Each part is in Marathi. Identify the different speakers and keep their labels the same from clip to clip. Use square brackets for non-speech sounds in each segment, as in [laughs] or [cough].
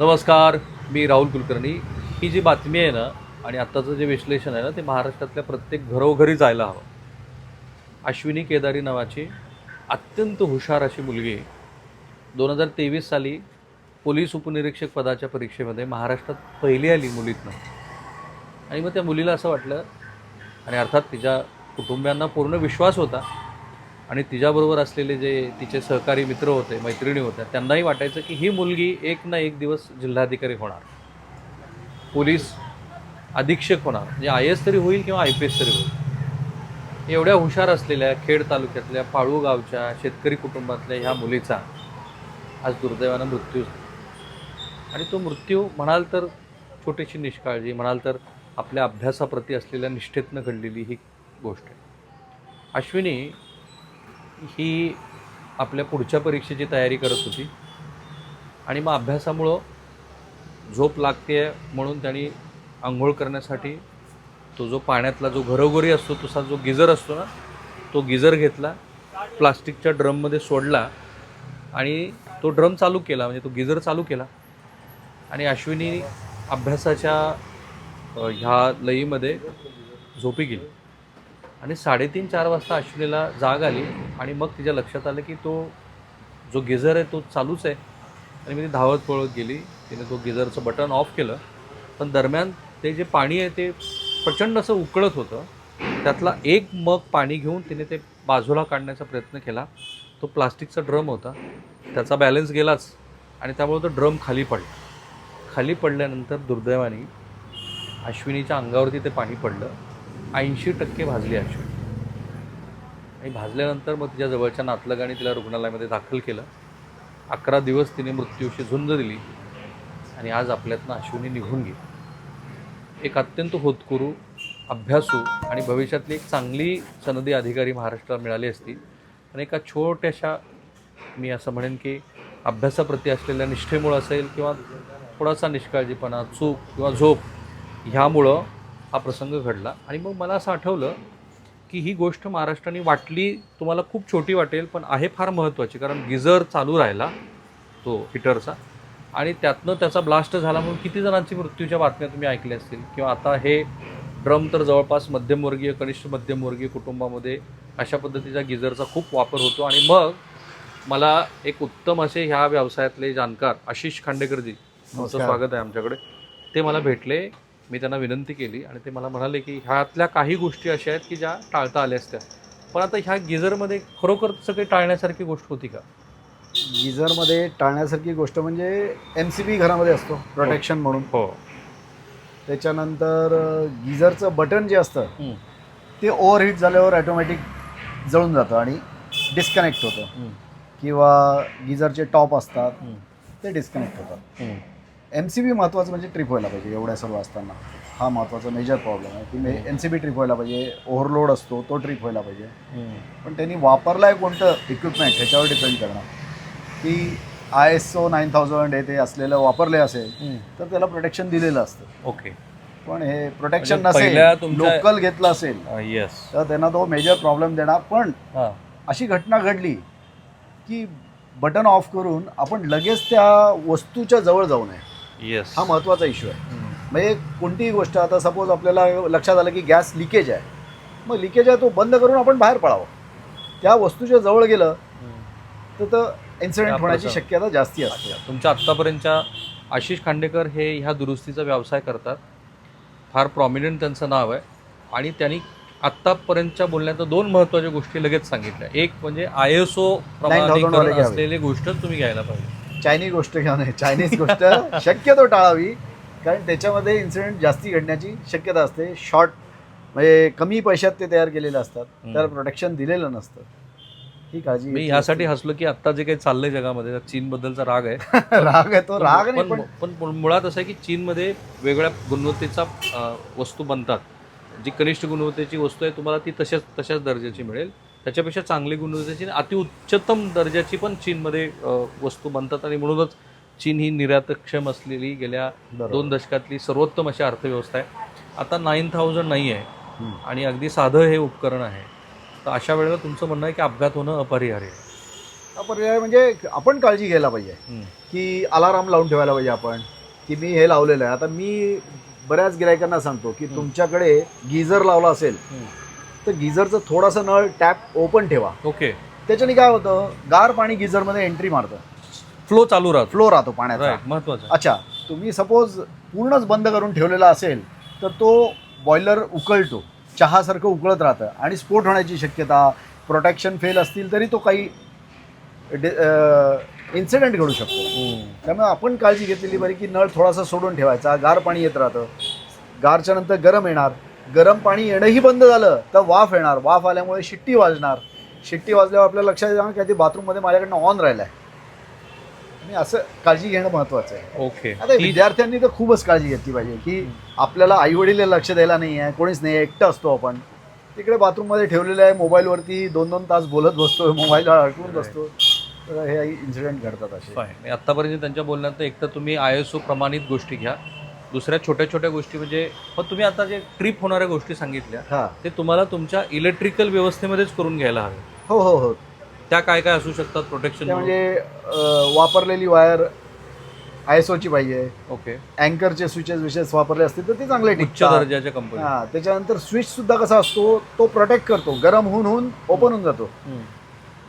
Speaker 1: नमस्कार मी राहुल कुलकर्णी. ही जी बातमी आहे ना आणि आत्ताचं जे विश्लेषण आहे ना ते महाराष्ट्रातल्या प्रत्येक घरोघरी जायला हवं. अश्विनी केदारी नावाची अत्यंत हुशार अशी मुलगी दोन हजार तेवीस साली पोलीस उपनिरीक्षक पदाच्या परीक्षेमध्ये महाराष्ट्रात पहिली आली मुलीतनं. आणि मग त्या मुलीला असं वाटलं आणि अर्थात तिच्या कुटुंबियांना पूर्ण विश्वास होता आणि तिच्याबरोबर असलेले जे तिचे सहकारी मित्र होते मैत्रिणी होत्या त्यांनाही वाटायचं की ही मुलगी एक ना एक दिवस जिल्हाधिकारी होणार. पोलीस अधीक्षक होणार. म्हणजे आय एस तरी होईल किंवा आय पी एस तरी होईल. एवढ्या हुशार असलेल्या खेड तालुक्यातल्या पाळू गावच्या शेतकरी कुटुंबातल्या ह्या मुलीचा आज दुर्दैवानं मृत्यू झाला. आणि तो मृत्यू म्हणाल तर छोटीशी निष्काळजी म्हणाल तर आपल्या अभ्यासाप्रती असलेल्या निष्ठेतनं घडलेली ही गोष्ट आहे. अश्विनी ही आपल्या पुढच्या परीक्षेची तयारी करत होती. आणि मग अभ्यासामुळं झोप लागते म्हणून त्यांनी आंघोळ करण्यासाठी तो जो पाण्यातला जो घरोघरी असतो तसा जो गिजर असतो ना तो गिजर घेतला प्लास्टिकच्या ड्रममध्ये सोडला आणि तो ड्रम चालू केला म्हणजे तो गिजर चालू केला. आणि अश्विनी अभ्यासाच्या ह्या लईमध्ये झोपी गेली. आणि साडेतीन चार वाजता अश्विनीला जाग आली आणि मग तिच्या लक्षात आलं की तो जो गिझर आहे तो चालूच आहे. आणि मी ती धावत पळत गेली. तिने तो गिझरचं बटन ऑफ केलं. पण दरम्यान ते जे पाणी आहे ते प्रचंड असं उकळत होतं. त्यातला एक मग पाणी घेऊन तिने ते बाजूला काढण्याचा प्रयत्न केला. तो प्लास्टिकचा ड्रम होता. त्याचा बॅलन्स गेलाच आणि त्यामुळे तो ड्रम खाली पडला. खाली पडल्यानंतर दुर्दैवाने अश्विनीच्या अंगावरती ते पाणी पडलं. ऐंशी टक्के भाजली अश्विनी आणि भाजल्यानंतर मग तिच्या जवळच्या नातलगाने तिला रुग्णालयामध्ये दाखल केलं. अकरा दिवस तिने मृत्यूशी झुंज दिली आणि आज आपल्यातनं अश्विनी निघून गेली. एक अत्यंत होतकुरू अभ्यासू आणि भविष्यातली एक चांगली सनदी अधिकारी महाराष्ट्राला मिळाली असती. आणि एका छोट्याशा मी असं म्हणेन की अभ्यासाप्रती असलेल्या निष्ठेमुळं असेल किंवा थोडासा निष्काळजीपणा चूक किंवा झोप ह्यामुळं हा प्रसंग घडला. आणि मग मला असं आठवलं की ही गोष्ट महाराष्ट्राने वाटली तुम्हाला खूप छोटी वाटेल पण आहे फार महत्त्वाची. कारण गिझर चालू राहिला तो हिटरचा. आणि त्यातनं त्याचा ब्लास्ट झाला म्हणून किती जणांची मृत्यूच्या बातम्या तुम्ही ऐकल्या असतील? किंवा आता हे ड्रम तर जवळपास मध्यमवर्गीय कनिष्ठ मध्यमवर्गीय कुटुंबामध्ये अशा पद्धतीच्या गिझरचा खूप वापर होतो. आणि मग मला एक उत्तम असे ह्या व्यवसायातले जाणकार आशिष खांडेकरजी तुमचं. स्वागत आहे आमच्याकडे. ते मला भेटले. मी त्यांना विनंती केली आणि ते मला म्हणाले की ह्यातल्या काही गोष्टी अशा आहेत की ज्या टाळता आल्या असत्या. पण आता ह्या गिझरमध्ये खरोखर सगळे टाळण्यासारखी गोष्ट होती का?
Speaker 2: गिझरमध्ये टाळण्यासारखी गोष्ट म्हणजे एम सी बी घरामध्ये असतो प्रोटेक्शन म्हणून.
Speaker 1: हो.
Speaker 2: त्याच्यानंतर गिझरचं बटन जे असतं. ते ओव्हरहीट झाल्यावर ॲटोमॅटिक जळून जातं आणि डिस्कनेक्ट होतं. किंवा गिझरचे टॉप असतात ते डिस्कनेक्ट होतात. एम सी बी महत्त्वाचं म्हणजे ट्रिप व्हायला पाहिजे एवढ्या सर्व असताना. हा महत्त्वाचा मेजर प्रॉब्लेम आहे. की एम सी बी ट्रिप व्हायला पाहिजे ओव्हरलोड असतो तो ट्रिप व्हायला पाहिजे. पण त्यांनी वापरलं आहे कोणतं? इक्विपमेंट ह्याच्यावर डिपेंड करणार. की I S O nine thousand हे ते असलेलं वापरले असेल तर त्याला प्रोटेक्शन दिलेलं असतं.
Speaker 1: ओके
Speaker 2: पण हे प्रोटेक्शन
Speaker 1: म्हणजे
Speaker 2: नसेल
Speaker 1: पहिल्या तुमच्या-
Speaker 2: लोकल घेतलं असेल
Speaker 1: येस
Speaker 2: तर त्यांना तो मेजर प्रॉब्लेम देणार. पण अशी घटना घडली की बटन ऑफ करून आपण लगेच त्या वस्तूच्या जवळ जाऊ नये.
Speaker 1: येस
Speaker 2: हा महत्त्वाचा इश्यू आहे. म्हणजे कोणतीही गोष्ट आता सपोज आपल्याला लक्षात आलं की गॅस लिकेज आहे. मग लिकेज आहे तो बंद करून आपण बाहेर पडावं. त्या वस्तूच्या जवळ गेलं तर तर इन्सिडेंट होण्याची शक्यता जास्ती असते.
Speaker 1: तुमच्या आत्तापर्यंतच्या आशिष खांडेकर हे ह्या दुरुस्तीचा व्यवसाय करतात. फार प्रॉमिनंट त्यांचं नाव आहे. आणि त्यांनी आत्तापर्यंतच्या बोलण्यात दोन महत्त्वाच्या गोष्टी लगेच सांगितल्या. एक म्हणजे आय एस ओ
Speaker 2: 9000 वाले घ्यावे.
Speaker 1: असलेली गोष्ट तुम्ही घ्यायला पाहिजे.
Speaker 2: चायनीज गोष्ट घ्या नाही चायनीज गोष्ट शक्यतो टाळावी. कारण त्याच्यामध्ये इन्सिडेंट जास्ती घडण्याची शक्यता असते. शॉर्ट म्हणजे कमी पैशात ते तयार केलेले असतात. त्याला प्रोटेक्शन दिलेलं नसतं. ही काळजी
Speaker 1: मी ह्यासाठी हसलो की आत्ता जे काही चाललंय जगामध्ये त्यात चीनबद्दलचा राग आहे. [laughs]
Speaker 2: राग आहे तो राग नाही
Speaker 1: पण मुळात असं आहे की चीनमध्ये वेगळ्या गुणवत्तेचा वस्तू बनतात. जी कनिष्ठ गुणवत्तेची वस्तू आहे तुम्हाला ती तशाच तशाच दर्जाची मिळेल. त्याच्यापेक्षा चांगली गुणवत्तेची आणि अतिउच्चतम दर्जाची पण चीनमध्ये वस्तू बनतात आणि म्हणूनच चीन ही निर्यातक्षम असलेली गेल्या. दोन दशकातली सर्वोत्तम अशी अर्थव्यवस्था आहे आता नाईन थाउजंड नाही आहे. आणि अगदी साधं हे उपकरण आहे तर अशा वेळेला तुमचं म्हणणं आहे की अपघात होणं अपरिहार्य आहे
Speaker 2: पर्याय म्हणजे आपण काळजी घ्यायला पाहिजे. की अलाराम लावून ठेवायला पाहिजे आपण की मी हे लावलेलं आहे आता मी बऱ्याच गिरायकांना सांगतो की. तुमच्याकडे गिझर लावला असेल तर गिझरचं थोडासा नळ टॅप ओपन ठेवा.
Speaker 1: ओके.
Speaker 2: त्याच्याने काय होतं? गार पाणी गिझरमध्ये एंट्री मारतं.
Speaker 1: फ्लो चालू राहतो.
Speaker 2: फ्लो राहतो पाण्याचा.
Speaker 1: महत्वाचं.
Speaker 2: अच्छा तुम्ही सपोज पूर्णच बंद करून ठेवलेला असेल तर तो बॉयलर उकळतो चहासारखं उकळत राहतं आणि स्फोट होण्याची शक्यता प्रोटेक्शन फेल असतील तरी तो काही इन्सिडेंट घडू शकतो. त्यामुळे आपण काळजी घेतलेली बरी की नळ थोडासा सोडून ठेवायचा गार पाणी येत राहतं. गारच्या नंतर गरम येणार. गरम पाणी येणंही बंद झालं तर वाफ येणार. वाफ आल्यामुळे शिट्टी वाजणार. शिट्टी वाजल्यावर आपल्या लक्षात येणार की ते बाथरूममध्ये माझ्याकडनं ऑन राहिलं आहे आणि असं काळजी घेणं महत्त्वाचं आहे.
Speaker 1: ओके
Speaker 2: आता विद्यार्थ्यांनी तर खूपच काळजी घेतली पाहिजे की आपल्याला आई वडील लक्ष द्यायला नाही आहे कोणीच नाही एकटं असतो आपण. तिकडे बाथरूममध्ये ठेवलेलं आहे मोबाईलवरती दोन दोन तास बोलत बसतो [laughs] मोबाईलला अडकून बसतो. तर हे इन्सिडेंट घडतात असे.
Speaker 1: फाईन आतापर्यंत त्यांच्या बोलण्यात एक तर तुम्ही आय एस ओ प्रमाणित गोष्टी घ्या दुसऱ्या छोट्या छोट्या गोष्टी म्हणजे मग तुम्ही आता जे ट्रिप होणाऱ्या गोष्टी सांगितल्या
Speaker 2: हां.
Speaker 1: ते तुम्हाला तुमच्या इलेक्ट्रिकल व्यवस्थेमध्येच करून घ्यायला हवे.
Speaker 2: हो हो हो.
Speaker 1: त्या काय काय असू शकतात प्रोटेक्शन
Speaker 2: म्हणजे अं, वापरलेली वायर आय एस ओची पाहिजे.
Speaker 1: ओके
Speaker 2: अँकरचे स्विचेस विशेष वापरले असतील तर ते चांगले
Speaker 1: उच्च
Speaker 2: टिकतात
Speaker 1: दर्जाच्या कंपनी
Speaker 2: हां त्याच्यानंतर स्विच सुद्धा कसा असतो तो प्रोटेक्ट करतो. गरम होऊन होऊन ओपन होऊन जातो.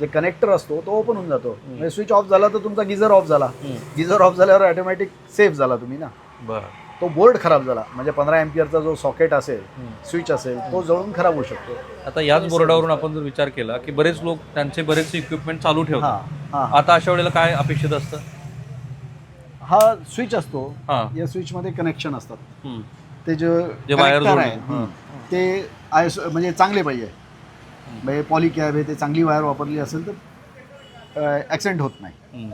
Speaker 2: जे कनेक्टर असतो तो ओपन होऊन जातो. म्हणजे स्विच ऑफ झाला तर तुमचा गिझर ऑफ झाला. गिझर ऑफ झाल्यावर ऑटोमॅटिक सेफ झाला तुम्ही ना.
Speaker 1: बरं.
Speaker 2: तो बोर्ड खराब झाला. म्हणजे पंधरा एम्पियरचा जो सॉकेट असेल स्विच असेल तो जळून खराब होऊ शकतो.
Speaker 1: आता याच बोर्डावरून आपण जर विचार केला की बरेच लोक त्यांचे बरेचसे इक्विपमेंट चालू
Speaker 2: हा
Speaker 1: ठेवतात.
Speaker 2: हा.
Speaker 1: आता अशा वेळेला काय अपेक्षित असतं?
Speaker 2: हा स्विच असतो.
Speaker 1: हा.
Speaker 2: या स्विच मध्ये कनेक्शन असतात. ते जे
Speaker 1: जोडले.
Speaker 2: आहे हं, ते आयस म्हणजे चांगले पाहिजे. म्हणजे पॉलिकॅब आहे ते चांगली वायर वापरली असेल तर ॲक्सिडेंट होत नाही.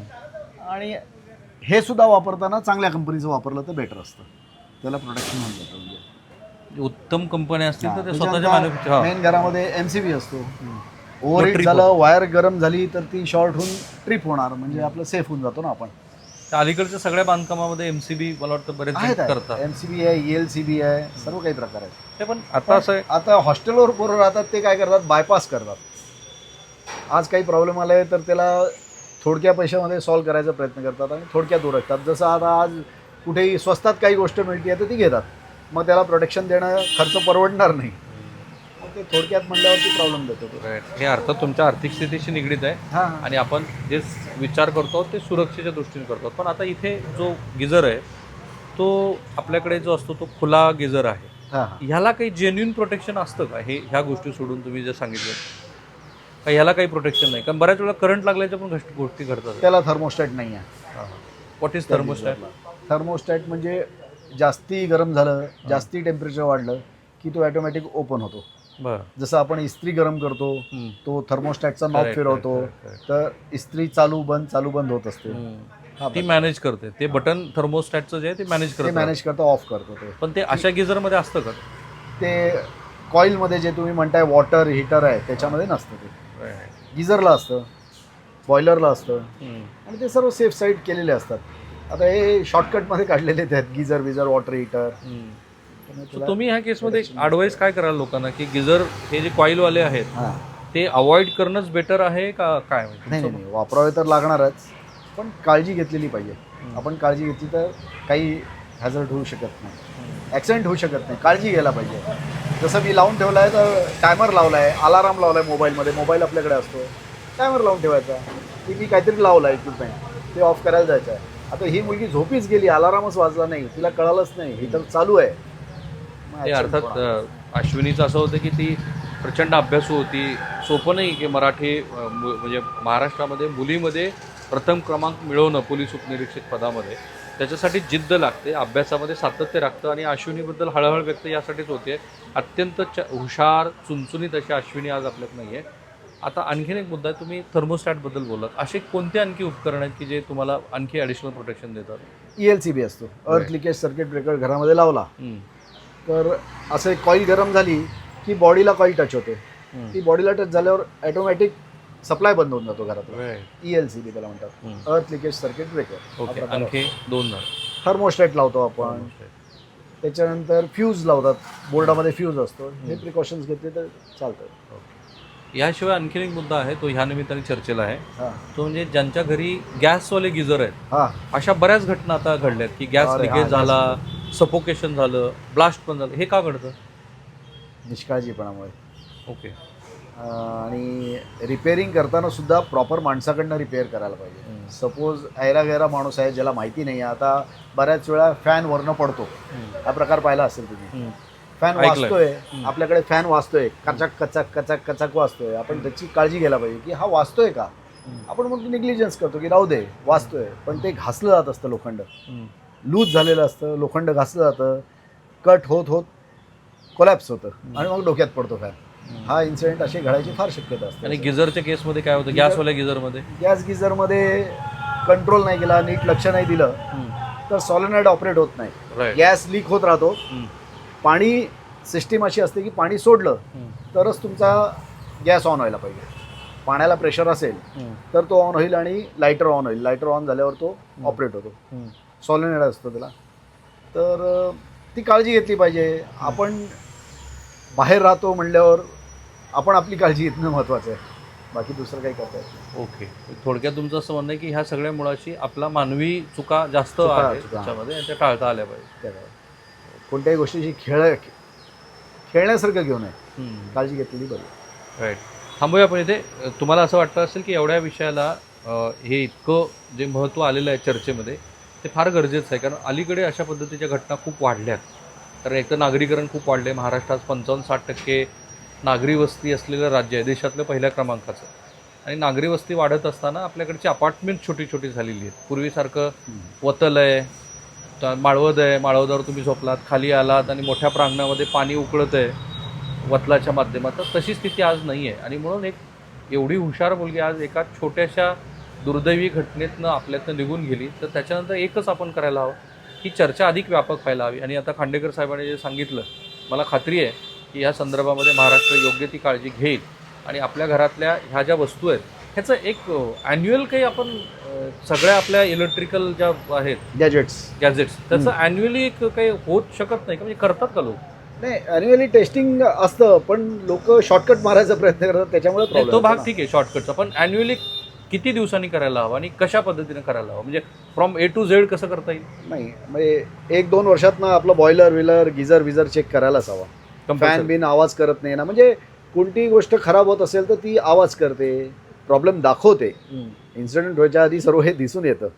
Speaker 2: आणि हे सुद्धा वापरताना चांगल्या कंपनीचं वापरलं तर बेटर असतं. त्याला प्रोटेक्शन होऊन जातं म्हणजे
Speaker 1: उत्तम कंपन्या असतील तर ते स्वतःच्या
Speaker 2: मेन घरामध्ये एम सी बी असतो. ओव्हर
Speaker 1: trip
Speaker 2: झालं वायर गरम झाली तर ती शॉर्ट होऊन ट्रिप होणार. म्हणजे आपलं सेफ होऊन जातो ना आपण.
Speaker 1: अलीकडच्या सगळ्या बांधकामामध्ये एमसीबी मला वाटतं बरेच जण करतात.
Speaker 2: एम सी बी आहे एल सी बी आहे सर्व काही प्रकार आहेत.
Speaker 1: ते पण आता असं आहे.
Speaker 2: आता हॉस्टेलवर पोरं राहतात ते काय करतात? बायपास करतात. आज काही प्रॉब्लेम आलाय तर त्याला थोडक्या पैशामध्ये सॉल्व्ह करायचा प्रयत्न करतात आणि थोडक्यात उरकतात. जसं आता आज कुठेही स्वस्तात काही गोष्ट मिळते तर ती घेतात. मग त्याला प्रोटेक्शन देणं खर्च परवडणार नाही. मग ते थोडक्यात म्हणल्यावरती प्रॉब्लेम देतो तो.
Speaker 1: हे अर्थात तुमच्या आर्थिक स्थितीशी निगडीत आहे.
Speaker 2: हां.
Speaker 1: आणि आपण जे विचार करतो ते सुरक्षेच्या दृष्टीने करतो. पण आता इथे जो गिझर आहे तो आपल्याकडे जो असतो तो खुला गिझर आहे.
Speaker 2: हां हां.
Speaker 1: ह्याला काही जेन्युन प्रोटेक्शन असतं का? हे ह्या गोष्टी सोडून तुम्ही जे सांगितलं का ह्याला काही प्रोटेक्शन नाही. कारण बऱ्याच वेळा करंट लागल्याच्या पण गोष्टी- गोष्टी घडतात.
Speaker 2: त्याला थर्मोस्टॅट नाही आहे.
Speaker 1: व्हॉट इज थर्मोस्टॅट
Speaker 2: थर्मोस्टॅट म्हणजे जास्ती गरम झालं जास्ती टेम्परेचर वाढलं की तो ऑटोमॅटिक ओपन होतो.
Speaker 1: बरं.
Speaker 2: जसं आपण इस्त्री गरम करतो
Speaker 1: हम्म.
Speaker 2: तो थर्मोस्टॅटचा नॉब
Speaker 1: Correct,
Speaker 2: फिरवतो
Speaker 1: correct, correct,
Speaker 2: तर इस्त्री चालू बंद चालू बंद होत असते. हा,
Speaker 1: ती मॅनेज करते. ते बटन थर्मोस्टॅटचं जे आहे ते मॅनेज
Speaker 2: ते
Speaker 1: करते.
Speaker 2: मॅनेज करतो ऑफ करतो ते.
Speaker 1: पण ते अशा गिझरमध्ये असतं का?
Speaker 2: ते कॉईलमध्ये जे तुम्ही म्हणताय वॉटर हिटर आहे त्याच्यामध्ये नसतं ते. गिझरला असतं बॉयलरला असतं. आणि ते सर्व सेफ साईड केलेले असतात. आता हे शॉर्टकटमध्ये काढलेले आहेत गिझर विझर वॉटर हिटर.
Speaker 1: तुम्ही ह्या केसमध्ये ॲडवाईस काय कराल लोकांना की गिझर हे जे कॉईलवाले आहेत ते अवॉइड करणंच बेटर आहे का काय?
Speaker 2: नाही नाही नाही, वापरावे तर लागणारच पण काळजी घेतलेली पाहिजे. आपण काळजी घेतली तर काही हॅझर्ड होऊ शकत नाही. ॲक्सिडेंट होऊ शकत नाही. काळजी घ्यायला पाहिजे. जसं मी लावून ठेवला आहे तर टायमर लावला आहे अलाराम लावला आहे मोबाईलमध्ये मोबाईल आपल्याकडे असतो. टायमर लावून ठेवायचा. की मी काहीतरी लावलं आहे इक्विपमेंट ते ऑफ करायला जायचं आहे. आता ही मुलगी झोपीच गेली. अलारामच वाजला नाही. तिला कळालंच नाही. ही तर चालू आहे.
Speaker 1: अर्थात अश्विनीचं असं होतं की ती प्रचंड अभ्यासू होती. सोपं नाही की मराठी म्हणजे महाराष्ट्रामध्ये मुलीमध्ये प्रथम क्रमांक मिळवणं पोलीस उपनिरीक्षक पदामध्ये. त्याच्यासाठी जिद्द लागते अभ्यासामध्ये सातत्य लागतं आणि अश्विनीबद्दल हळहळ व्यक्त यासाठीच होते. अत्यंत च हुशार चुनचुनीत अशी अश्विनी आज आपल्यात नाही आहे आता आणखीन एक मुद्दा आहे तुम्ही थर्मोस्टॅटबद्दल बोललात. असे कोणते आणखी उपकरण आहेत की जे तुम्हाला आणखी ॲडिशनल प्रोटेक्शन देतात?
Speaker 2: ई एल सी बी असतो. अर्थ लिकेज सर्किट ब्रेकर घरामध्ये लावला. तर असं कॉईल गरम झाली की बॉडीला कॉईल टच होते. ती बॉडीला टच झाल्यावर ऑटोमॅटिक सप्लाय बंद होऊन जातो घरातला.
Speaker 1: Right.
Speaker 2: E L C B त्याला म्हणतात. अर्थ लिकेज सर्किट ब्रेकर
Speaker 1: ओके आणखी दोन ना.
Speaker 2: थर्मोस्टॅट लावतो आपण. त्याच्यानंतर फ्यूज लावतात. बोर्डामध्ये फ्यूज असतो. हे प्रिकॉशन्स घेतले तर चालतं.
Speaker 1: याशिवाय आणखीन एक मुद्दा आहे तो ह्या निमित्ताने चर्चेला आहे.
Speaker 2: हां.
Speaker 1: तो म्हणजे ज्यांच्या घरी गॅसवाले गिझर आहेत
Speaker 2: हां.
Speaker 1: अशा बऱ्याच घटना आता घडल्यात की गॅस लिकेज झाला सफोकेशन झालं ब्लास्ट पण झालं. हे का घडतं?
Speaker 2: निष्काळजीपणामुळे.
Speaker 1: ओके
Speaker 2: आणि रिपेअरिंग करताना सुद्धा प्रॉपर माणसाकडनं रिपेअर करायला पाहिजे. सपोज ऐरा गैरा माणूस आहे ज्याला माहिती नाही आहे आता बऱ्याच वेळा फॅन वरनं पडतो. हा प्रकार पाहिला असेल तुम्ही. फॅन
Speaker 1: हम्म.
Speaker 2: आपल्याकडे फॅन वाजतोय कचाक कचाक कचाक कचाक वाजतोय आपण त्याची काळजी घ्यायला पाहिजे की हा वाजतोय का? आपण मग निग्लिजन्स करतो की राहू दे वाचतोय. पण ते घासलं जात असतं लोखंड. लूज झालेलं असतं लोखंड घासलं जातं. कट होत होत कोलॅप्स होतं. आणि मग डोक्यात पडतो फॅन हा इन्सिडेंट अशी घडायची फार शक्यता
Speaker 1: आणि
Speaker 2: असते
Speaker 1: गिझरच्या केसमध्ये काय होतं? गॅसवाल्या गिझरमध्ये?
Speaker 2: गॅस गिझरमध्ये कंट्रोल नाही केला नीट लक्ष नाही दिलं तर सॉलिनाइड ऑपरेट होत नाही. गॅस लीक होत राहतो. पाणी सिस्टीम अशी असते की पाणी सोडलं तरच तुमचा गॅस ऑन व्हायला पाहिजे. पाण्याला प्रेशर असेल तर तो ऑन होईल आणि लायटर ऑन होईल. लायटर ऑन झाल्यावर तो ऑपरेट होतो. सॉलिनाइड असतो त्याला. तर ती काळजी घेतली पाहिजे. आपण बाहेर राहतो म्हणल्यावर आपण आपली काळजी घेणं महत्त्वाचं आहे. बाकी दुसरं काही करता येत.
Speaker 1: ओके. थोडक्यात तुमचं असं म्हणणं आहे की ह्या सगळ्या मुळाशी आपला मानवी चुका जास्त आहे. त्याच्यामध्ये त्या टाळता आल्या पाहिजे.
Speaker 2: कोणत्याही गोष्टीची खेळ खेळण्यासारखं घेऊ नये. काळजी घेतलेली बरी.
Speaker 1: राईट थांबूया आपण इथे. तुम्हाला असं वाटतं असेल की एवढ्या विषयाला हे इतकं जे महत्त्व आलेलं आहे चर्चेमध्ये ते फार गरजेचं आहे. कारण अलीकडे अशा पद्धतीच्या घटना खूप वाढल्यात. कारण एक तर नागरीकरण खूप वाढले महाराष्ट्रात पंचावन्न साठ टक्के नागरी वस्ती असलेलं राज्य आहे देशातलं पहिल्या क्रमांकाचं. आणि नागरी वस्ती वाढत असताना आपल्याकडची अपार्टमेंट छोटी छोटी झालेली आहेत. पूर्वीसारखं वतल आहे माळवद आहे माळवदावर तुम्ही झोपलात खाली आलात आणि मोठ्या प्रांगणामध्ये पाणी उकळत आहे वतलाच्या माध्यमातून. तशी स्थिती आज नाही आहे. आणि म्हणून एक एवढी हुशार मुलगी आज एका छोट्याशा दुर्दैवी घटनेतनं आपल्यातनं निघून गेली. तर त्याच्यानंतर एकच आपण करायला हवं ही चर्चा अधिक व्यापक व्हायला हवी. आणि आता खांडेकर साहेबांनी जे सांगितलं मला खात्री आहे की या संदर्भामध्ये महाराष्ट्र योग्य ती काळजी घेईल. आणि आपल्या घरातल्या ह्या ज्या वस्तू आहेत ह्याचं एक ॲन्युअल काही आपण सगळ्या आपल्या इलेक्ट्रिकल ज्या आहेत
Speaker 2: गॅजेट्स
Speaker 1: गॅझेट्स त्याचं अॅन्युअली एक काही होत शकत नाही का? म्हणजे करतात का लोक?
Speaker 2: नाही अॅन्युअली टेस्टिंग असतं पण लोक शॉर्टकट मारायचा प्रयत्न करतात त्याच्यामुळे
Speaker 1: तो भाग. ठीक आहे शॉर्टकटचा पण अॅन्युअली किती दिवसांनी करायला हवा आणि कशा पद्धतीने करायला हवं? म्हणजे फ्रॉम ए टू झेड कसं करता येईल?
Speaker 2: नाही म्हणजे एक दोन वर्षात ना आपलं बॉयलर विलर गिझर विझर चेक करायलाच हवा. फॅन. बिन आवाज करत नाही ना. म्हणजे कोणतीही गोष्ट खराब होत असेल तर ती आवाज करते प्रॉब्लेम दाखवते. इन्सिडेंट व्हायच्या आधी सर्व हे दिसून येतं.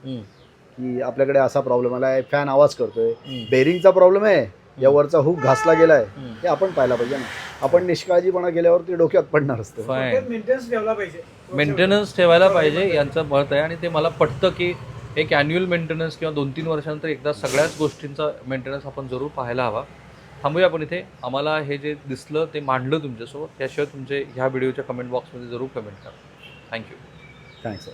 Speaker 2: की आपल्याकडे असा प्रॉब्लेम आलाय फॅन आवाज करतोय. बेरिंगचा प्रॉब्लेम आहे. या वरचा हुक घासला गेलाय. हे आपण पाहायला पाहिजे ना. आपण निष्काळजीपणा केल्यावर ते डोक्यात पडणार असतं.
Speaker 3: मेंटेनन्स ठेवला पाहिजे.
Speaker 1: मेंटेनन्स ठेवायला पाहिजे यांचं मत आहे. आणि ते मला पटतं की एक अॅन्युअल मेंटेनन्स किंवा दोन तीन वर्षानंतर एकदा सगळ्याच गोष्टींचा मेंटेनन्स आपण जरूर पाहायला हवा. थांबूया आपण इथे. आम्हाला हे जे दिसलं ते मांडलं तुमच्यासोबत. त्याशिवाय तुमचे ह्या व्हिडिओच्या कमेंट बॉक्समध्ये जरूर कमेंट करा. Thank you
Speaker 2: thanks